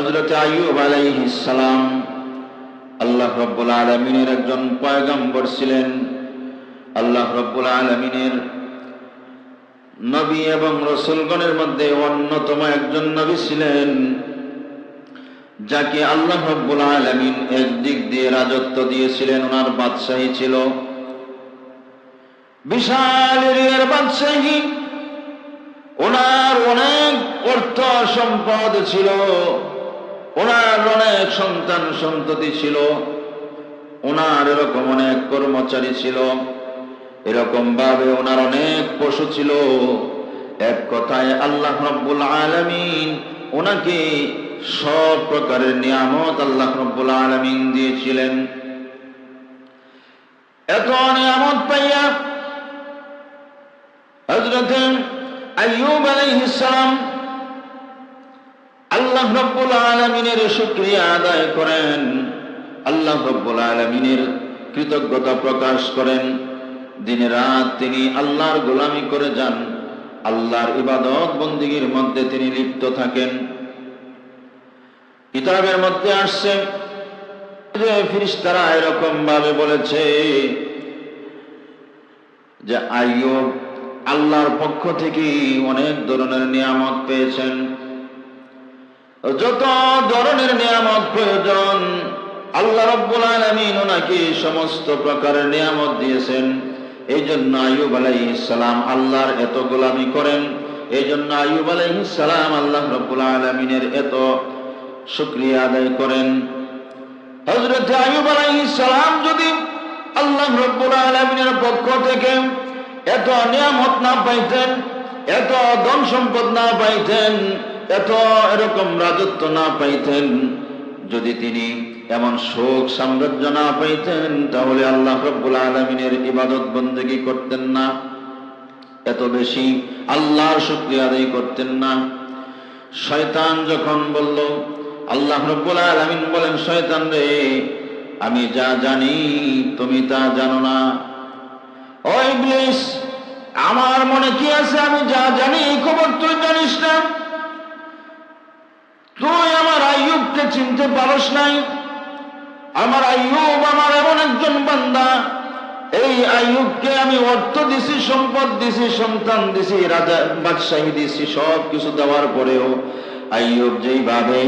হজরত আইয়ুব আলাইহিস সালাম আল্লাহ রব্বুল আলমিনের একজন পয়গম্বর ছিলেন। আল্লাহ রব্বুল আলমিনের নবী এবং রসুলগণের মধ্যে অন্যতম একজন নবী ছিলেন, যাকে আল্লাহ রব্বুল আলমিন একদিক দিয়ে রাজত্ব দিয়েছিলেন। ওনার বাদশাহী ছিল বিশাল এরিয়ার বাদশাহী। ওনার অনেক অর্থ সম্পদ ছিল। ওনার অনেক সন্তান সন্ততি ছিল। ওনার এরকম অনেক কর্মচারী ছিল। এরকম ভাবে ওনার অনেক পশু ছিল। এক কথায় আল্লাহ রব্বুল আলমিন ওনাকে সব প্রকারের নিয়ামত আল্লাহ রব্বুল আলমিন দিয়েছিলেন। এত নিয়ামত পাইয়া হজরত আইয়ুব আলাইহিস সালাম আল্লাহ রব্বুল আলমিনের শুক্রিয়া আদায় করেন। আল্লাহ রব্বুল আলমিনের কৃতজ্ঞতা প্রকাশ করেন। দিনে রাত তিনি আল্লাহর গোলামি করে যান। আল্লাহর ইবাদত বন্দিগির মধ্যে তিনি লিপ্ত থাকেন। কিতাবের মধ্যে আসছে যে ফিরিস্তারা এরকম ভাবে বলেছে যে, আইয়ুব আল্লাহর পক্ষ থেকে অনেক ধরনের নিয়ামত পেয়েছেন। যত ধরনের নিয়ামত প্রয়োজন, আল্লাহ রব্বুল আলমিন ওনাকে সমস্ত প্রকারের নিয়ামত দিয়েছেন। এই জন্য আয়ুব আলাইসালাম আল্লাহর এত গোলামি করেন। এই জন্য আয়ুব আলাইসালাম আল্লাহ রব্বুল আলমিনের এত শুক্রিয়া আদায় করেন। হজরত আয়ুব আলাইসালাম যদি আল্লাহ রব্বুল আলমিনের পক্ষ থেকে এত নিয়ামত না পাইতেন, এত ধন সম্পদ না পাইতেন এত এরকম রাজত্ব না পাইতেন, যদি তিনি এমন শোক সাম্রাজ্য না পাইতেন, তাহলে আল্লাহ রব্বুল আলমিনের ইবাদত বন্দেগি করতেন না। এত বেশি আল্লাহর শুক্রিয়া আদায় করতেন না। শয়তান যখন বলল, আল্লাহ রব্বুল আলমিন বলেন, শয়তান রে, আমি যা জানি, তুমি তা জানো না। ও ইবলিস, আমার মনে কি আছে? আমি যা জানি, খবর তুই জানিস না? তুই আমার আইয়ুবকে চিনতে পারস নাই। আমার আইয়ুব আমার এমন একজন বান্দা, এই আইয়ুবকে আমি অর্থ দিছি, সম্পদ দিছি, সন্তান দিছি, রাজা, বাদশাহী দিছি, সব কিছু দেওয়ার পরেও আইয়ুব যেইভাবে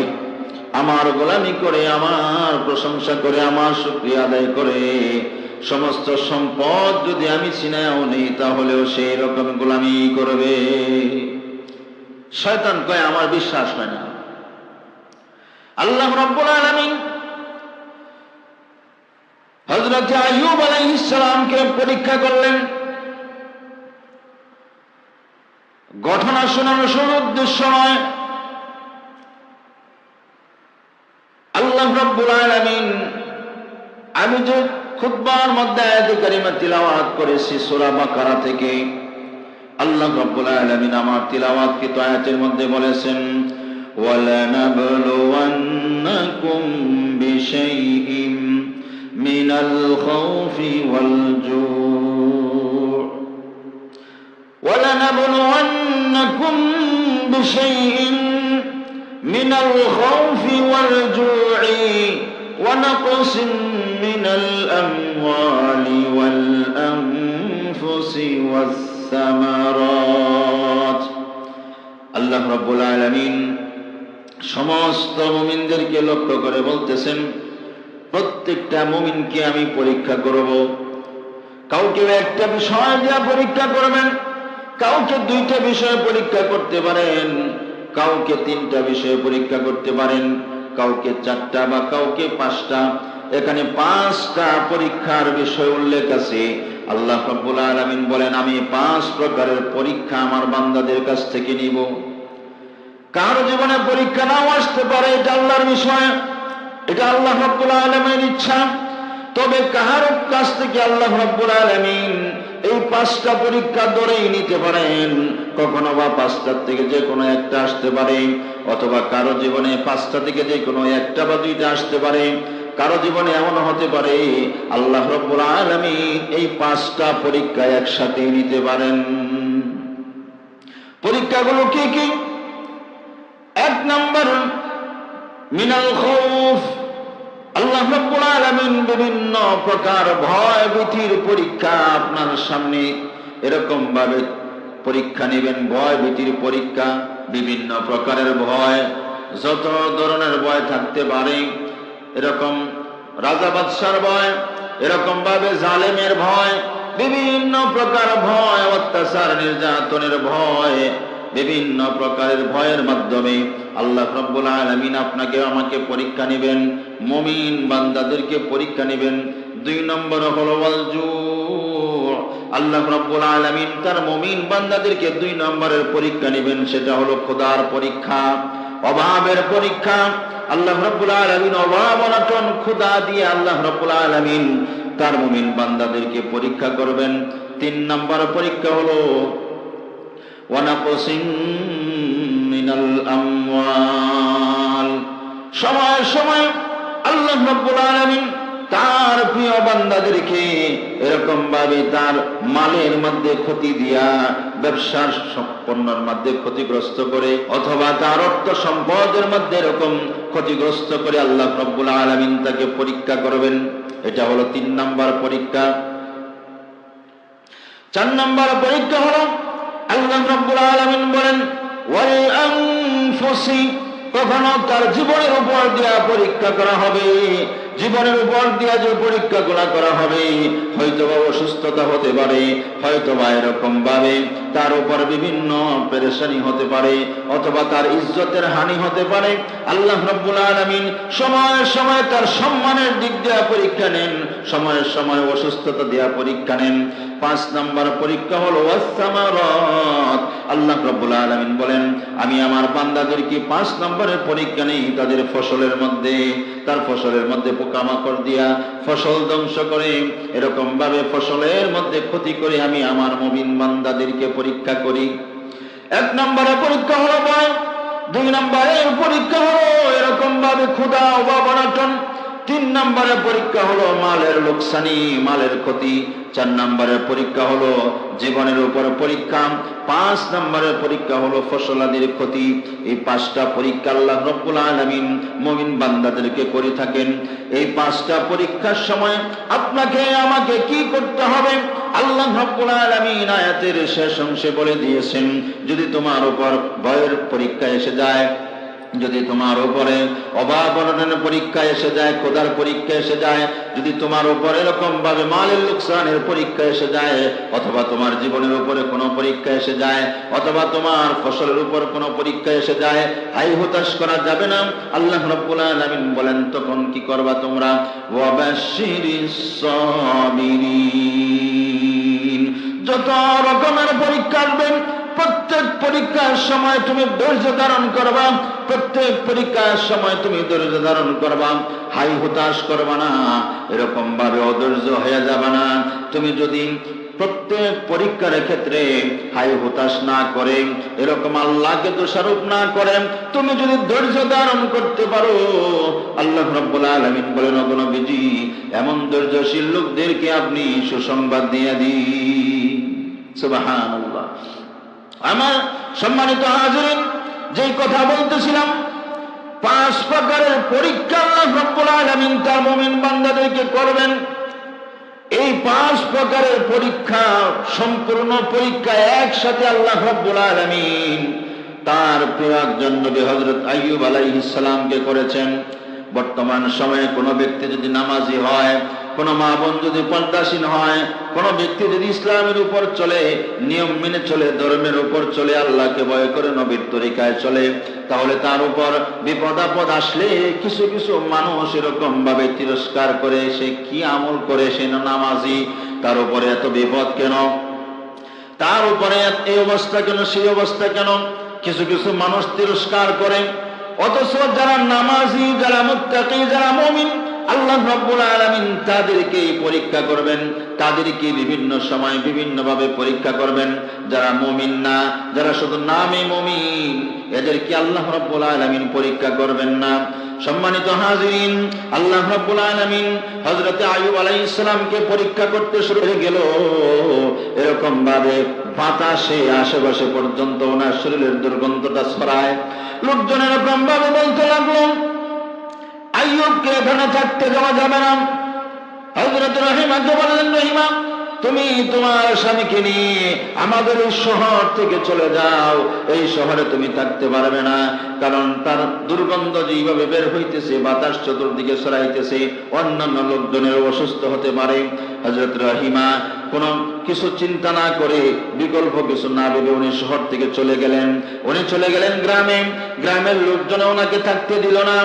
আমার গোলামি করে, আমার প্রশংসা করে, আমার শুক্রিয়া আদায় করে, সমস্ত সম্পদ যদি আমি চিনাও নেই, তাহলেও সেই রকম গোলামি করবে। শয়তান কয়, আমার বিশ্বাস হয় না। আল্লাহ রব্বুল আলামিন হযরত আইয়ুব আলাইহিস সালামকে পরীক্ষা করলেন। ঘটনা শোনানোর শুরু উদ্দেশ্য নয়। আল্লাহ রব্বুল আলামিন, আমি যে খুতবার মধ্যে আয়াতে কারিমা তিলাওয়াত করেছি সূরা বাকারা থেকে, আল্লাহ রব্বুল আলামিন আমার তিলাওয়াতকৃত আয়াতের মধ্যে বলেছেন ولنبلونكم بشيء من الخوف والجوع. ولنبلونكم بشيء من الخوف والجوع ونقص সমস্ত মুমিনদেরকে লক্ষ্য করে বলতেছেন, প্রত্যেকটা মুমিনকে আমি পরীক্ষা করব। কাউকে একটা বিষয় দিয়া পরীক্ষা করবেন, কাউকে দুইটা বিষয়ে পরীক্ষা করতে পারেন, কাউকে তিনটা বিষয়ে পরীক্ষা করতে পারেন, কাউকে চারটা বা কাউকে পাঁচটা। এখানে পাঁচটা পরীক্ষার বিষয় উল্লেখ আছে। আল্লাহ রব্বুল আলামিন বলেন, আমি পাঁচ প্রকারের পরীক্ষা আমার বান্দাদের কাছ থেকে নিব। কার জীবনে পরীক্ষা নাও আসতে পারে, এটা আল্লাহর বিষয়, এটা আল্লাহ রব্বুল আলমের ইচ্ছা। তবে কাহার কাছ থেকে আল্লাহ রব্বুল আলমিন এই পাঁচটা পরীক্ষা ধরেই নিতে পারেন। কখনো বা পাঁচটার থেকে যে কোনো একটা আসতে পারে, অথবা কারও জীবনে পাঁচটা থেকে যে কোনো একটা বা দুইটা আসতে পারে। কারও জীবনে এমন হতে পারে, আল্লাহ রব্বুল আলমিন এই পাঁচটা পরীক্ষা একসাথে নিতে পারেন। পরীক্ষাগুলো কি কি? এক নম্বর, মিনাল খৌফ। আল্লাহ রাব্বুল আলামিন বিভিন্ন প্রকার ভয় ভীতির পরীক্ষা আপনার সামনে এরকম ভাবে পরীক্ষা নেবেন, ভয় ভীতির পরীক্ষা, বিভিন্ন প্রকারের ভয়, যত ধরনের ভয় থাকতে পারে, এরকম রাজা বাদশার ভয়, এরকম ভাবে জালেমের ভয়, বিভিন্ন প্রকার ভয়, অত্যাচার, নির্যাতনের ভয় বিভিন্ন প্রকারের ভয়ের মাধ্যমে আল্লাহ রব্বুল আলমিন আপনাকে আমাকে পরীক্ষা নেবেন, মমিন বান্দাদেরকে পরীক্ষা নেবেন। দুই নম্বর হলো ওয়ালজু আল্লাহ রব্বুল আলমিন তার মমিন বান্দাদেরকে দুই নম্বরের পরীক্ষা নেবেন, সেটা হলো খোদার পরীক্ষা, অভাবের পরীক্ষা। আল্লাহ রব্বুল আলমিন অভাব অনটন ক্ষুদা দিয়ে আল্লাহ রব্বুল আলমিন তার মুমিন বান্দাদেরকে পরীক্ষা করবেন। তিন নম্বর পরীক্ষা হলো ওয়ানাকসিম মিনাল আমওয়াল। সময় সময় আল্লাহ রব্বুল আলামিন তার প্রিয় বান্দাদেরকে এরকম ভাবে তার মালের মধ্যে ক্ষতি দিয়া, ব্যবসার সম্পন্নর মধ্যে ক্ষতিগ্রস্ত করে অথবা তার অর্থ সম্পদের মধ্যে এরকম ক্ষতিগ্রস্ত করে আল্লাহ রব্বুল আলামিন তাকে পরীক্ষা করবেন। এটা হলো তিন নাম্বার পরীক্ষা। চার নাম্বার পরীক্ষা হলো আল্লাহ রব্বুল আলমিন বলেন ওয়াল আনফুসি কখনো তার জীবনের উপর দেওয়া পরীক্ষা করা হবে। জীবনের উপর দিয়া যে পরীক্ষাগুলা করা হবে। হয়তো বা অসুস্থতা হতে পারে হয়তো বা এরকম ভাবে তার উপর বিভিন্ন পেরেশানি হতে পারে, অথবা তার ইজ্জতের হানি হতে পারে। আল্লাহ রব্বুল আলামিন সময় সময় তার সম্মানের দিক দেওয়া পরীক্ষা নেন সময়ের সময় অসুস্থতা দেওয়া পরীক্ষা নেন। পাঁচ নাম্বার পরীক্ষা হলো আল্লাহ রব্বুল আলামিন বলেন, আমি আমার বান্দাদেরকে পাঁচ নম্বরের পরীক্ষা নেই, তাদের ফসলের মধ্যে, তার ফসলের মধ্যে পোকামাকড় দিয়া ফসল ধ্বংস করে এরকম ভাবে ফসলের মধ্যে ক্ষতি করে আমি আমার মবিন বান্দাদেরকে পরীক্ষা করি। এক নম্বরে পরীক্ষা হলো ভয় দুই নম্বরে পরীক্ষা হলো এরকম ভাবে ক্ষুদা অভাব অনটন তিন নম্বরের পরীক্ষা হলো মালের লোকসানি, মালের ক্ষতি। চার নম্বরের পরীক্ষা হলো জীবনের উপর পরীক্ষা। পাঁচ নম্বরের পরীক্ষা হলো ফসলাদির ক্ষতি। এই পাঁচটা পরীক্ষা আল্লাহ রব্বুল আলামিন মুমিন বান্দাদেরকে করে থাকেন। এই পাঁচটা পরীক্ষার সময় আপনাকে, আমাকে কি করতে হবে? আল্লাহ রব্বুল আলামিন আয়াতের শেষ অংশে বলে দিয়েছেন, যদি তোমার উপর ভয়ের পরীক্ষা এসে যায় যদি তোমার উপরে অভাব অনটনের পরীক্ষা এসে যায় খোদার পরীক্ষা এসে যায়, যদি তোমার উপর এরকম ভাবে মালের লোকসানের পরীক্ষা এসে যায়, অথবা তোমার জীবনের উপরে কোনো পরীক্ষা এসে যায়, অথবা তোমার ফসলের উপর কোনো পরীক্ষা এসে যায়, হাই হতাশ করা যাবে না। আল্লাহ রব্বুল বলেন, তখন কি করবা তোমরা? যত রকমের পরীক্ষা আসবেন প্রত্যেক পরীক্ষার সময় তুমি ধৈর্য ধারণ করবা, প্রত্যেক পরীক্ষার সময় তুমি ধৈর্য ধারণ করবা। হাই হতাশ করবা না এরকম ভাবে অধৈর্য হয়ে যাবে না। তুমি যদি প্রত্যেক পরীক্ষার ক্ষেত্রে হাই হতাশ না করে, এরকম আল্লাহকে দোষারোপ না করে, তুমি যদি ধৈর্য ধারণ করতে পারো, আল্লাহ রব্বুল আলামিন বলেন অগণবিজি এমন ধৈর্যশীল লোকদেরকে আপনি সুসংবাদ দিয়ে দিন। সুবহানাল্লাহ। আমার সম্মানিত হাজিরিন, যেই কথা বলতেছিলাম, পাঁচ প্রকারের পরীক্ষা আল্লাহ রব্বুল বান্দাদেরকে করবেন। এই পাঁচ প্রকারের পরীক্ষা, সম্পূর্ণ পরীক্ষা একসাথে আল্লাহ রব্বুল আলামিন তার প্রিয় একজন নবী হযরত আইয়ুব আলাইহিস সালামকে করেছেন। বর্তমান সময়ে কোনো ব্যক্তি যদি নামাজি হয় কোন মা বোন যদি পর্দাসীন হয়, কোন ব্যক্তি যদি ইসলামের উপর চলে, নিয়ম মেনে চলে, ধর্মের উপর চলে, আল্লাহকে ভয় করে নবীর তরিকায় চলে, তাহলে তার উপর বিপদ আপদ আসলে কিছু কিছু মানুষ এরকম ভাবে তিরস্কার করে, সে কি আমল করে, সে নামাজি, তার উপরে এত বিপদ কেন? তার উপরে এই অবস্থা কেন, সেই অবস্থা কেন? কিছু কিছু মানুষ তিরস্কার করে, অথচ যারা নামাজি, যারা মুত্তাকি, যারা মুমিন আল্লাহ রব্বুল আলামিন তাদেরকে পরীক্ষা করবেন, তাদেরকে বিভিন্ন সময় বিভিন্ন ভাবে পরীক্ষা করবেন। যারা মুমিন না, যারা শুধু নামে মুমিন, এদেরকে আল্লাহ রব্বুল আলামিন পরীক্ষা করবেন না। সম্মানিত হাজিরিন, আল্লাহ রাব্বুল আলামিন হযরত আইয়ুব আলাইহিস সালামকে পরীক্ষা করতে শুরু হয়ে গেল। এরকম ভাবে বাতাসে আশেপাশে পর্যন্ত ওনার শরীরের দুর্গন্ধটা ছড়ায়। লোকজন এরকম ভাবে বলতে লাগল লোককে এখানে থাকতে দেওয়া যাবে না। হজরত রহিমাকে বললেন রহিমা তুমি তোমার স্বামীকে নিয়ে আমাদের এই শহর থেকে চলে যাও। এই শহরে তুমি থাকতে পারবে না, কারণ তার দুর্গন্ধ যেইভাবে বের হইতেছে, বাতাস চতুর্দিকে সরাইতেছে অন্যান্য লোকজনের অসুস্থ হতে পারে। হজরত রহিমা কোন কিছু চিন্তা না করে বিকল্প কিছু না ভেবে উনি শহর থেকে চলে গেলেন। উনি চলে গেলেন গ্রামে। গ্রামের লোকজন ওনাকে থাকতে দিল না।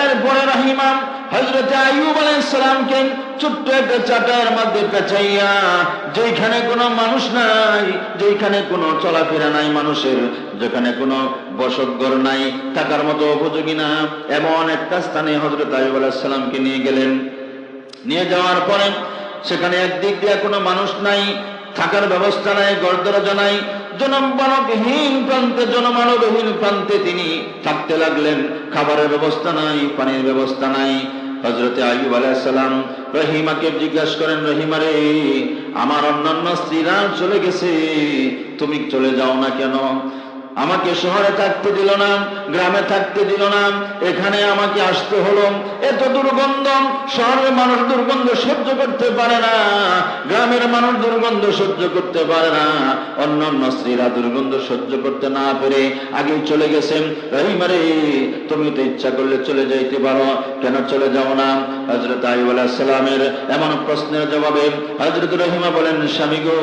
এরপরে রহিমা হজরত আইয়ুব আলাইসালামকে ছোট্ট একটা চাটার মধ্যে পেঁচাইয়া যেখানে কোনো মানুষ নাই যেখানে কোনো চলাফেরা নাই মানুষের, যেখানে কোনো বসতঘর নাই, থাকার মতো উপযোগী না। এমন একটা স্থানে হজরত আইয়ুব আলাইসালামকে নিয়ে গেলেন। নিয়ে যাওয়ার পরে সেখানে একদিক দিয়ে কোনো মানুষ নাই, থাকার ব্যবস্থা নাই গড়দরজা নাই, জনমানবহীন প্রান্তে জনমানবহীন প্রান্তে তিনি থাকতে লাগলেন। খাবারের ব্যবস্থা নাই, পানির ব্যবস্থা নাই। হজরতে আইব আলাইসালাম রহিমাকে জিজ্ঞাসা করেন রহিমারে আমার অন্যান্য স্ত্রীরা চলে গেছে, তুমি চলে যাও না কেন? আমাকে শহরে থাকতে দিল না, গ্রামে থাকতে দিল না, এখানে আমাকে আসতে হলো। এত দুর্গন্ধ, শহরের মানুষ দুর্গন্ধ সহ্য করতে পারে না, গ্রামের মানুষ দুর্গন্ধ সহ্য করতে পারে না অন্যান্য স্ত্রীরা দুর্গন্ধ সহ্য করতে না পেরে আগে চলে গেছেন। রহিমারে তুমি তো ইচ্ছা করলে চলে যাইতে পারো, কেন চলে যাও না? হজরত আইব সালামের এমন প্রশ্নের জবাবে হজরত রহিমা বলেন, স্বামী গো,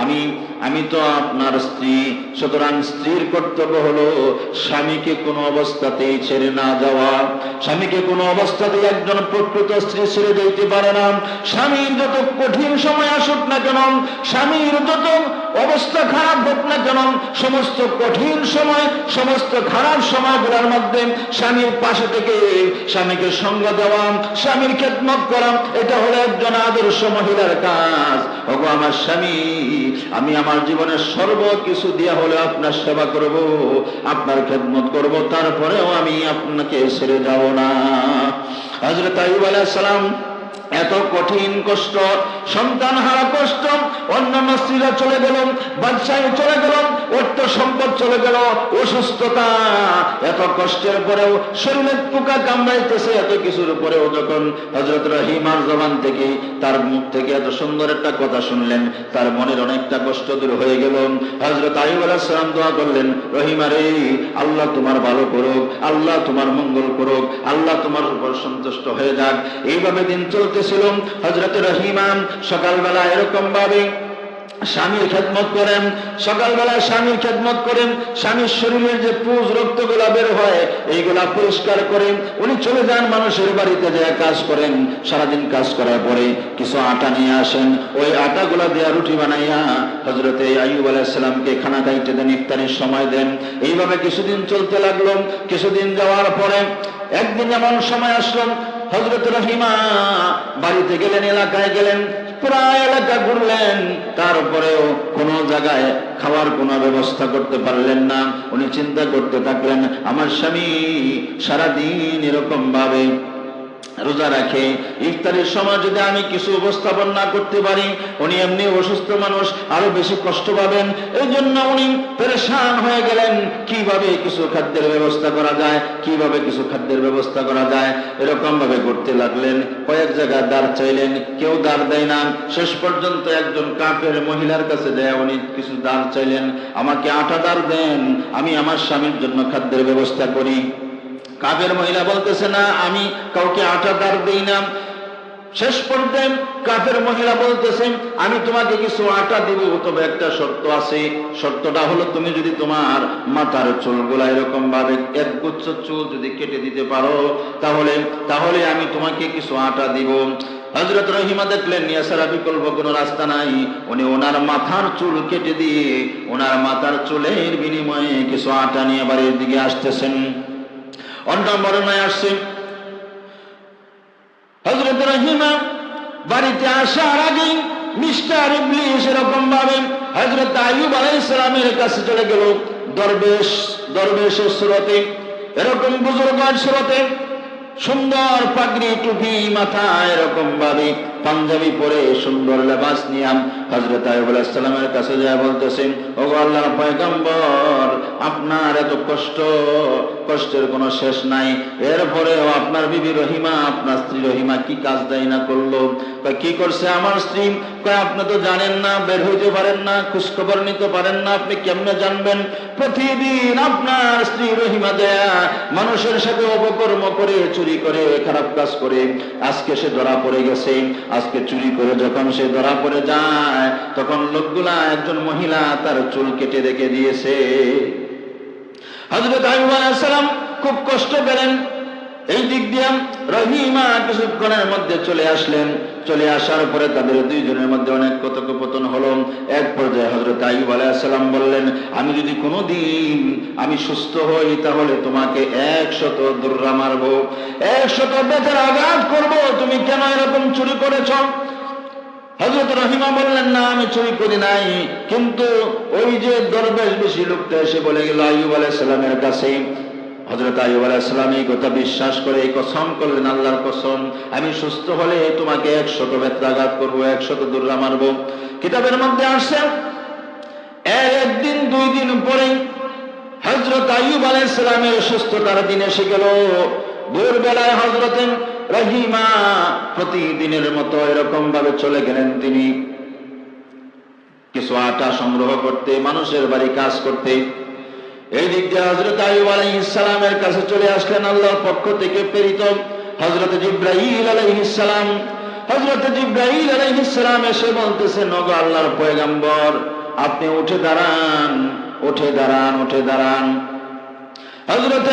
আমি আমি তো আপনার স্ত্রী সুতরাং স্ত্রীর কর্তব্য হলো স্বামীকে কোনো অবস্থাতেই ছেড়ে না যাওয়া। স্বামীকে কোনো অবস্থাতেই একজন প্রকৃত স্ত্রী ছেড়ে দিতে পারে না। স্বামীর যত কঠিন সময় আসুক না কেন, স্বামীর যত অবস্থা খারাপ হোক না কেন, সমস্ত কঠিন সময়, সমস্ত খারাপ সময়গুলোর মধ্যে স্বামীর পাশে থেকে স্বামীকে সঙ্গ দেওয়া, স্বামীর খেদমত করা, এটা হলো একজন আদর্শ মহিলার কাজ। ওগো আমার স্বামী, আমি আমার জীবনের সর্ব কিছু দিয়া হলে আপনার সেবা করব, আপনার খেদমত করব, তারপরেও আমি আপনাকে ছেড়ে যাব না। হজরত আইব সালাম এত কঠিন কষ্ট সন্তান হারা কষ্ট, অন্যান্য স্ত্রীরা চলে গেলাম বাদশাহ চলে গেল অর্থ সম্পদ চলে গেল, অসুস্থতা, এত কষ্টের পরেও শরীরের পোকা কামড়াইতেছে, এত কিছুর পরেও যখন হজরত রহিমার জবান থেকে, তার মুখ থেকে এত সুন্দর একটা কথা শুনলেন, তার মনের অনেকটা কষ্ট দূর হয়ে গেল। হজরত আইব সালাম দোয়া করলেন, রহিমা রে আল্লাহ তোমার ভালো করুক, আল্লাহ তোমার মঙ্গল করুক, আল্লাহ তোমার উপর সন্তুষ্ট হয়ে যাক। এইভাবে দিন চলতেছিল। হজরত রহিমান সকালবেলা এরকম ভাবে স্বামীর খেদমত করেন সকালবেলা স্বামীর খেদমত করেন, স্বামীর শরীরের যে পুজ রক্তগুলা বের হয়, এইগুলা পরিষ্কার করেন, উনি চলে যান, মানুষের বাড়িতে যে কাজ করেন। সারাদিন কাজ করার পরে কিছু আটা নিয়ে আসেন, ওই আটাগুলা দেয়া রুটি বানাইয়া হজরতে আইব আলাইসালামকে খানা খাইতে দেন, ইফতারের সময় দেন। এইভাবে কিছুদিন চলতে লাগল। কিছুদিন যাওয়ার পরে একদিন এমন সময় আসলো হজরত রহিমা বাড়িতে গেলেন, এলাকায় গেলেন। প্রায় এলাকা ঘুরলেন। তারপরেও কোন জায়গায় খাওয়ার কোনো ব্যবস্থা করতে পারলেন না। উনি চিন্তা করতে থাকলেন, আমার স্বামী সারাদিন এরকম ভাবে রোজা রাখে। ইফতারের সময় যদি আমি কিছু উপস্থাপন না করতে পারি, উনি এমনি অসুস্থ মানুষ, আরও বেশি কষ্ট পাবেন। এই জন্য উনি পরেশান হয়ে গেলেন। কীভাবে কিছু খাদ্যের ব্যবস্থা করা যায়? কীভাবে কিছু খাদ্যের ব্যবস্থা করা যায়? এরকম ভাবে করতে লাগলেন। কয়েক জায়গায় দাঁড় চাইলেন। কেউ দাঁড় দেয় না। শেষ পর্যন্ত একজন কাপের মহিলার কাছে দেয় উনি কিছু দাঁড় চাইলেন। আমাকে আটা দাঁড় দেন। আমি আমার স্বামীর জন্য খাদ্যের ব্যবস্থা করি। কাবের মহিলা বলতেছে না, আমি কাউকে আটা দাঁড় দিই না। শেষ পর্যায়ে কাফের মহিলা বলতেছেন আমি তোমাকে কিছু আটা দিব, তবে একটা শর্ত আছে। শর্তটা হলো, তুমি যদি তোমার মাথার চুলগুলা এরকম ভাবে এক গুচ্ছ চুল যদি কেটে দিতে পারো, তাহলে তাহলে আমি তোমাকে কিছু আটা দিব। হজরত রহিমা দেখলেন নিয়াসারা বিকল্প কোনো রাস্তা নাই। উনি ওনার মাথার চুল কেটে দিয়ে, ওনার মাথার চুলের বিনিময়ে কিছু আটা নিয়ে বাড়ির দিকে আসতেছেন। অন্য বর্ণায় আসছে। হজরত রহিমা বাড়িতে আসার আগে মিস্টার ইবলিশ এরকম ভাবে হজরত আইয়ুব আলাইহিসসালামের কাছে চলে গেল দরবেশ, দরবেশের সুরতে। এরকম বুজুর্গার সুরতে সুন্দর পাগড়ি টুপি মাথা এরকম ভাবে পাঞ্জাবি পরে সুন্দর লেবাস নিয়াম হজরত আলাইসালামের কাছে যায় বলতেছেন ও গো আল্লাহর পয়গম্বর, আপনার এত কষ্ট, কষ্টের কোনো শেষ নাই। এরপরেও আপনার বিবি রহিমা, আপনার স্ত্রী রহিমা কি কাজ দেয় না করল? কি করছে আমার স্ত্রী? আপনি তো জানেন না, বের হইতে পারেন না, খোঁজখবর নিতে পারেন না, আপনি কেমনে জানবেন? প্রতিদিন আপনার স্ত্রী রহিমা দেয়া মানুষের সাথে অপকর্ম করে, চুরি করে, খারাপ কাজ করে। আজকে সে ধরা পড়ে গেছে। আজকে চুরি করে যখন সে ধরা পড়ে যায় তখন লোকগুলা একজন মহিলা তার চুল কেটে রেখে দিয়েছে। হজরত আইব আলাইসালাম খুব কষ্ট পেলেন। এই দিক দিয়ে রহিমা কিছুক্ষণের মধ্যে চলে আসলেন। চলে আসার পরে তাদের দুইজনের মধ্যে অনেক কথোপকথন হলো। এক পর্যায়ে হজরত আইব আলাইসালাম বললেন, আমি যদি কোনো দিন আমি সুস্থ হই, তাহলে তোমাকে একশত দুর্রা মারবো। একশত বেতের আঘাত করব। তুমি কেন এরকম চুরি করেছ? হজরত রহিমা বললেন, না, আমি চুরি করি নাই। কিন্তু ওই যে দরবেশ বেশি লোকটা এসে বলে গেল আইব আলাইসালামের কাছে। হজরত আইব আলাইসালাম এই কথা বিশ্বাস করে এই কসম করলেন, আল্লাহর কসম, আমি সুস্থ হলে তোমাকে একশত বেত্রাঘাত করব, একশত দুর্রা মারবো। কিতাবের মধ্যে আসছে একদিন, দুই দিন পরে হজরত আইব আলাইসালামের সুস্থতার দিন এসে গেল। ভোরবেলায় হজরতে রহিমা প্রতিদিনের মতো এরকম ভাবে চলে গেলেন তিনি। কিছু আটা সংগ্রহ করতে, মানুষের বাড়ি কাজ করতে। এই দিক দিয়ে হজরত আইব আলাইহিসসালামের কাছে চলে আসলেন আল্লাহর পক্ষ থেকে প্রেরিত হজরত জিব্রাহিল আলাইহিসসালাম হজরত জিব্রাহিল আলাইহিসসালাম এসে বলতেছেন ওগো আল্লাহর পয়গাম্বর, আপনি উঠে দাঁড়ান উঠে দাঁড়ান উঠে দাঁড়ান। হজরত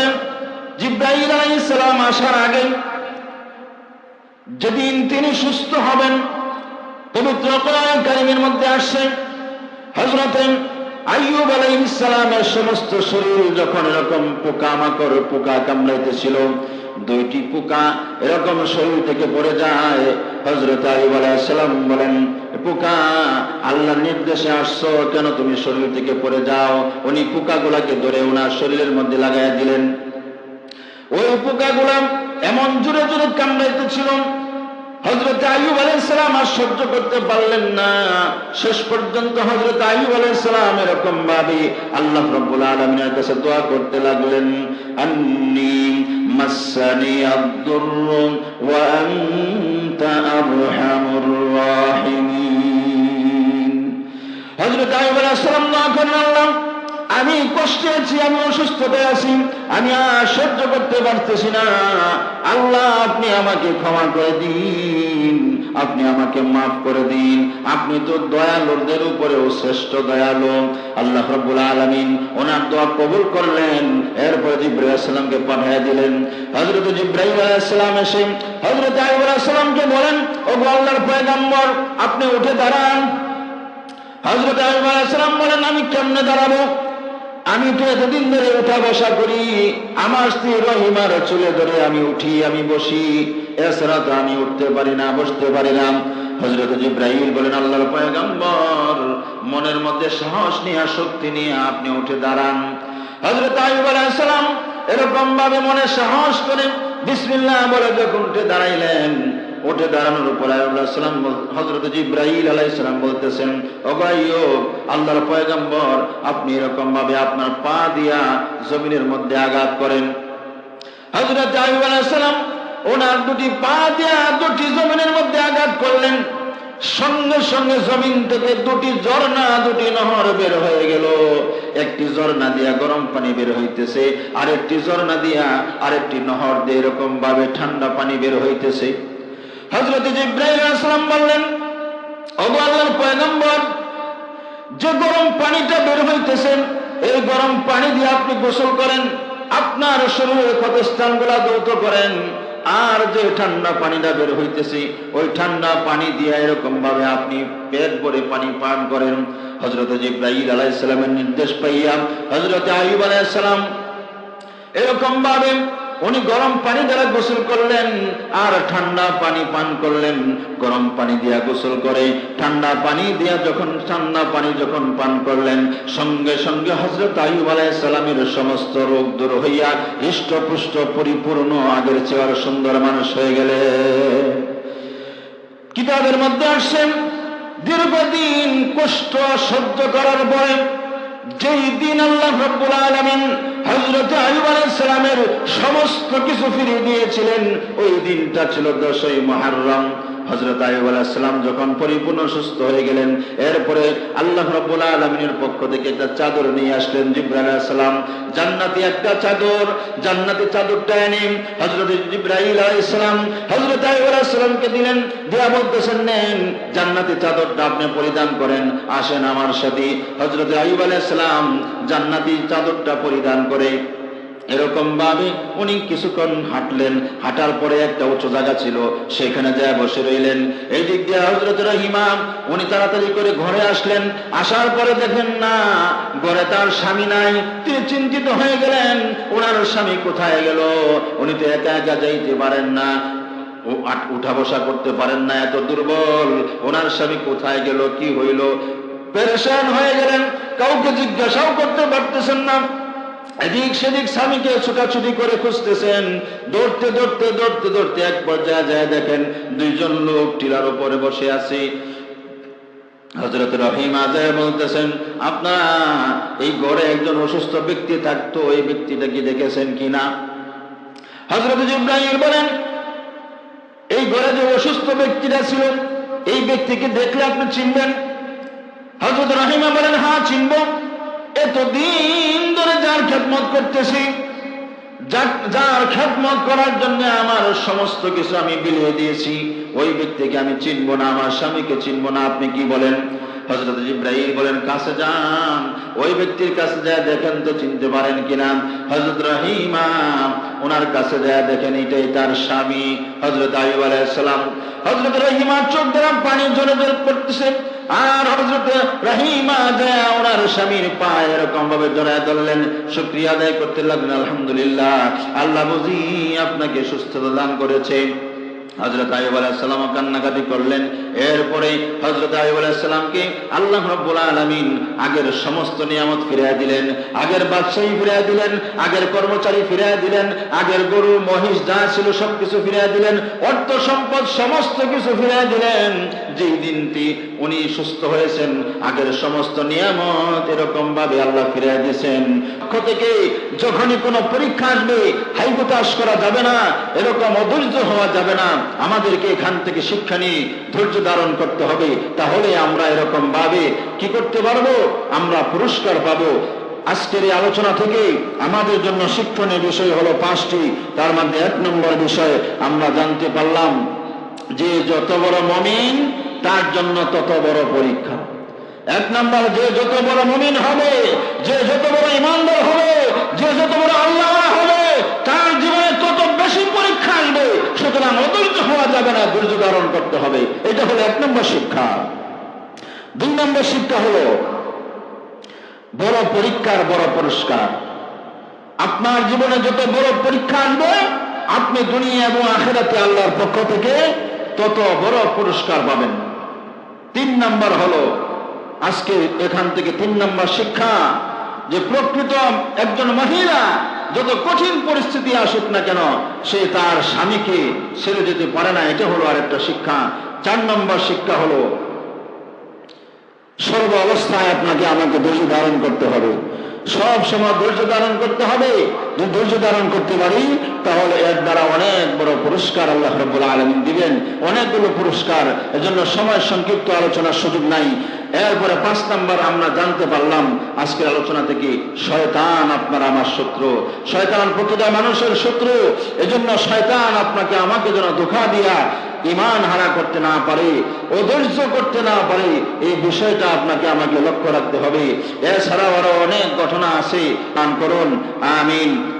জিব্রাহিল আলাইহিসসালাম আসার আগে যেদিন তিনি সুস্থ হবেন, পবিত্র কোরআন কারিমের মধ্যে আসছে হজরতে আইয়ুব আলাইহিস সালামের সমস্ত শরীর যখন এরকম পোকা মাকড় পোকা কামড়াইতেছিল, দুইটি পোকা এরকম শরীর থেকে পড়ে যায়। হজরত আইয়ুব আলাইহিস সালাম বলেন, পোকা, আল্লাহর নির্দেশে আসছো কেন? তুমি শরীর থেকে পড়ে যাও। উনি পোকাগুলাকে ধরে ওনার শরীরের মধ্যে লাগাইয়া দিলেন। ওই উপকার পোকাগুলা এমন জোরে জোরে কামড়াইতেছিল হজরত আইব আলাইসালাম আর সহ্য করতে পারলেন না। শেষ পর্যন্ত হজরত আইব আলাইসালাম এরকম ভাবে আল্লাহ রব্বুল আলমিনের কাছে দোয়া করতে লাগলেন, আন্নি মাসানি আব্দুর ওয়া আনতা আরহামুর আলাইসালাম দোয়া করেন আল্লাহ আমি কষ্টে আছি, আমি অসুস্থতায় আছি, আমি আর সহ্য করতে পারতেছি না। আল্লাহ, আপনি আমাকে ক্ষমা করে দিন, আপনি আমাকে মাফ করে দিন। আপনি তো দয়ালুদের উপরেও শ্রেষ্ঠ দয়ালু। আল্লাহ রব্বুল আলমিন ওনার দোয়া কবুল করলেন, এরপরে জিব্রাহিম আসসালামকে পাঠিয়ে দিলেন। হজরত জিব্রাহিম আলাইসালাম এসে হজরত আইব আলাইসালামকে বলেন ও আল্লাহর পয়গাম্বর, আপনি উঠে দাঁড়ান। হজরত আইব আলাইসালাম বলেন, আমি কেমনে দাঁড়াবো? আমি তো এতদিন ধরে উঠা বসা করি। আমার স্ত্রী রহিমার চুলে ধরে আমি উঠি, আমি বসি। এছাড়া তো আমি উঠতে পারি না, বসতে পারি না। হজরত জিব্রাহিম বলেন, আল্লাহর পয়গম্বর, মনের মধ্যে সাহস নিয়ে, শক্তি নিয়ে আপনি উঠে দাঁড়ান। হজরত আইব আলাইসালাম এরকম ভাবে মনে সাহস করে বিসমিল্লাহ বলে যখন উঠে দাঁড়াইলেন উঠে দাঁড়ানোর উপর আল্লাহাম হজরত জিব্রাহিল আলাইসালাম বলতেছেন অগাইও আল্লাহর পয়গম্বর, আপনি এরকম ভাবে আপনার পা দিয়া জমিনের মধ্যে আঘাত করেন। হজরত আইব আলাইসালাম ওনার দুটি পা দিয়া দুটি জমিনের মধ্যে আঘাত করলেন। সঙ্গে সঙ্গে জমিন থেকে দুটি ঝর্ণা, দুটি নহর বের হয়ে গেল। একটি ঝর্ণা দিয়া গরম পানি বের হইতেছে, আরেকটি ঝর্ণা দিয়া আরেকটি নহর দিয়ে এরকম ভাবে ঠান্ডা পানি বের হইতেছে। হজরত ইব্রাহিম আসলাম বললেন পয়গম্বর, যে গরম পানিটা বের হইতেছেন এই গরম পানি দিয়ে আপনি গোসল করেন, আপনার শরীরের ক্ষতস্থানগুলা দৌত করেন। আর যে ঠান্ডা পানিটা বের হইতেছে, ওই ঠান্ডা পানি দিয়ে এরকম ভাবে আপনি পেট ভরে পানি পান করেন। হজরত ইব্রাহিম আলাইসালামের নির্দেশ পাইয়া হজরত আইব আলাইসালাম এরকম ভাবে উনি গরম পানি দ্বারা গোসল করলেন আর ঠান্ডা পানি পান করলেন। গরম পানি দিয়া গোসল করে, ঠান্ডা পানি দিয়া যখন, ঠান্ডা পানি যখন পান করলেন, সঙ্গে সঙ্গে হজরত আইব আলাইসালামের সমস্ত রোগ দূর হইয়া হৃষ্টপুষ্ট, পরিপূর্ণ, আগের চেয়ার সুন্দর মানুষ হয়ে গেলে। কিতাবের মধ্যে আসছেন দীর্ঘদিন কষ্ট সহ্য করার পরে যেই দিন আল্লাহ রব্বুল আলমিন হজরত আলু আলাইহিস সালামের সমস্ত কিছু ফিরিয়ে দিয়েছিলেন, ওই দিনটা ছিল দশই মুহররম। হযরত আইয়ুব আলাইহিস সালাম যখন পরিপূর্ণ সুস্থ হয়ে গেলেন, এরপরে আল্লাহ রাব্বুল আলামিনের পক্ষ থেকে একটা চাদর নিয়ে আসলেন জিব্রাইল আলাইহিস সালাম। জান্নাতি একটা চাদর, জান্নাতি চাদরটা এনে হজরত জিব্রাইল আলাইহিস হজরত আলাইহিস সালামকে দিলেন, দিয়া বলতেছেন, নেন, জান্নাতি চাদরটা আপনি পরিধান করেন, আসেন আমার সাথে। হজরত আইয়ুব আলাইহিস সালাম জান্নাতি চাদরটা পরিধান করে এরকম ভাবে উনি কিছুক্ষণ হাঁটলেন। হাঁটার পরে একটা উঁচু জায়গা ছিল, সেখানে যায় বসে রইলেন। এই দিক দিয়ে হজরত রহিমা উনি তাড়াতাড়ি করে ঘরে আসলেন। আসার পরে দেখেন, না, ঘরে তার স্বামী নাই। তিনি চিন্তিত হয়ে গেলেন, ওনার স্বামী কোথায় গেল? উনি তো একা একা যাইতে পারেন না। উঠা বসা করতে পারেন না, এত দুর্বল। ওনার স্বামী কোথায় গেল? কি হইল? পেরেশান হয়ে গেলেন। কাউকে জিজ্ঞাসাও করতে পারতেছেন না। এদিক সেদিক স্বামীকে ছুটাছুটি করে খুঁজতেছেন। দৌড়তে দৌড়তে দৌড়তে দৌড়তে এক পর্যায়ে যায় দেখেন দুইজন লোক টিলার উপরে বসে আছে। হজরত রহিম আজায় বলতেছেন, আপনারা এই একজন অসুস্থ ব্যক্তি থাকতো এই ব্যক্তিটা কি দেখেছেন কিনা? হজরত ইব্রাহিম বলেন, এই ঘরে যে অসুস্থ ব্যক্তিটা ছিল, এই ব্যক্তিকে দেখলে আপনি চিনবেন? হজরত রহিমা বলেন হ্যাঁ চিনব। এতদিন ধরে যার খেদমত করতেছি, যার- খেদমত করার জন্য আমার সমস্ত কিছু আমি বিলিয়ে দিয়েছি। ওই ব্যক্তিকে আমি চিনব না, আমার স্বামীকে চিনব না, আপনি কি বলেন? হজরত ইব্রাহিম বলেন, কাছে যান, ওই ব্যক্তির কাছে যায় দেখেন তো, চিনতে পারেন কিনা? হজরত রহিমা ওনার কাছে যায় দেখেন, এটাই তার স্বামী হজরত আইব আলাইসালাম হজরত রহিমা চোখ দ্বারা পানি জোরে জোরে পড়তেছে। আর হজরত রহিমা যায় ওনার স্বামীর পায়ে এরকম ভাবে জড়ায় ধরলেন। শুক্রিয়া আদায় করতে লাগলেন, আলহামদুলিল্লাহ, আল্লাহ বুঝি আপনাকে সুস্থতা দান করেছে। হজরত আইব আলাইসালাম কান্নাকাটি করলেন। এরপরে হজরত আলাইসালামকে আল্লাহ রব্বুল আলমিন আগের সমস্ত নিয়ামত ফিরিয়ে দিলেন, আগের বাদশাহী ফিরিয়ে দিলেন, আগের কর্মচারী ফিরিয়ে দিলেন, আগের গরু, মহিষ, যা ছিল সবকিছু ফিরিয়ে দিলেন, অর্থ সম্পদ সমস্ত কিছু ফিরিয়ে দিলেন। যেই দিনটি উনি সুস্থ হয়েছেন, আগের সমস্ত নিয়ামত এরকম ভাবে আল্লাহ ফিরিয়ে দিয়েছেন। পক্ষ থেকে যখনই কোনো পরীক্ষা আসবে হাইবোতাস করা যাবে না, এরকম অধৈর্য হওয়া যাবে না। আমাদেরকে এখান থেকে শিক্ষা নিয়ে ধৈর্য ধারণ করতে হবে, তাহলে আমরা এরকম ভাবে কি করতে পারব? আমরা পুরস্কার পাবো। আজকের এই আলোচনা থেকে আমাদের জন্য শিক্ষণীয় বিষয় হলো পাঁচটি, তার মধ্যে এক নম্বর বিষয় আমরা জানতে পারলাম যে যত বড় মমিন, তার জন্য তত বড় পরীক্ষা। এক নম্বর, যে যত বড় মমিন হবে, যে যত বড় ইমানদার হবে, যে যত বড় আল্লাহ হবে, তার জীবনে তত বেশি পরীক্ষা সুতরাং অধৈর্য হওয়া যাবে না, ধৈর্য ধারণ করতে হবে। এটা হলো এক নম্বর শিক্ষা। দুই নম্বর শিক্ষা হলো, বড় পরীক্ষার বড় পুরস্কার। আপনার জীবনে যত বড় পরীক্ষা আনবে আপনি দুনিয়া এবং আখেরাতে আল্লাহর পক্ষ থেকে তত বড় পুরস্কার পাবেন। তিন নাম্বার হলো, আজকে এখান থেকে তিন নাম্বার শিক্ষা। যে প্রকৃত একজন মহিলা যত কঠিন পরিস্থিতি আসুক না কেন, সে তার স্বামীকে ছেড়ে যেতে পারে না। এটা হলো আরেকটা শিক্ষা। চার নম্বর শিক্ষা হলো, সর্ব অবস্থায় আপনাকে আমাকে ধৈর্য ধারণ করতে হবে। সব সময় ধৈর্য ধারণ করতে হবে। যদি ধৈর্য ধারণ করতে পারি, তাহলে এর দ্বারা অনেক বড় পুরস্কার আল্লাহ রব্বুল আলমিন দিবেন। অনেকগুলো পুরস্কার। এজন্য সময় সংক্ষিপ্ত আলোচনার সুযোগ নাই। এরপরে পাঁচ নাম্বার আমরা জানতে পারলাম আজকের আলোচনা থেকে শয়তান আপনার আমার শত্রু। শয়তান প্রতিটা মানুষের শত্রু। এজন্য শয়তান আপনাকে আমাকে যেন ধোকা দিয়া ইমান হারা করতে না পারে, অধৈর্য করতে না পারে, এই বিষয়টা আপনাকে আমাকে লক্ষ্য রাখতে হবে। এছাড়াও আরও অনেক ঘটনা আছে পান করুন। আমিন।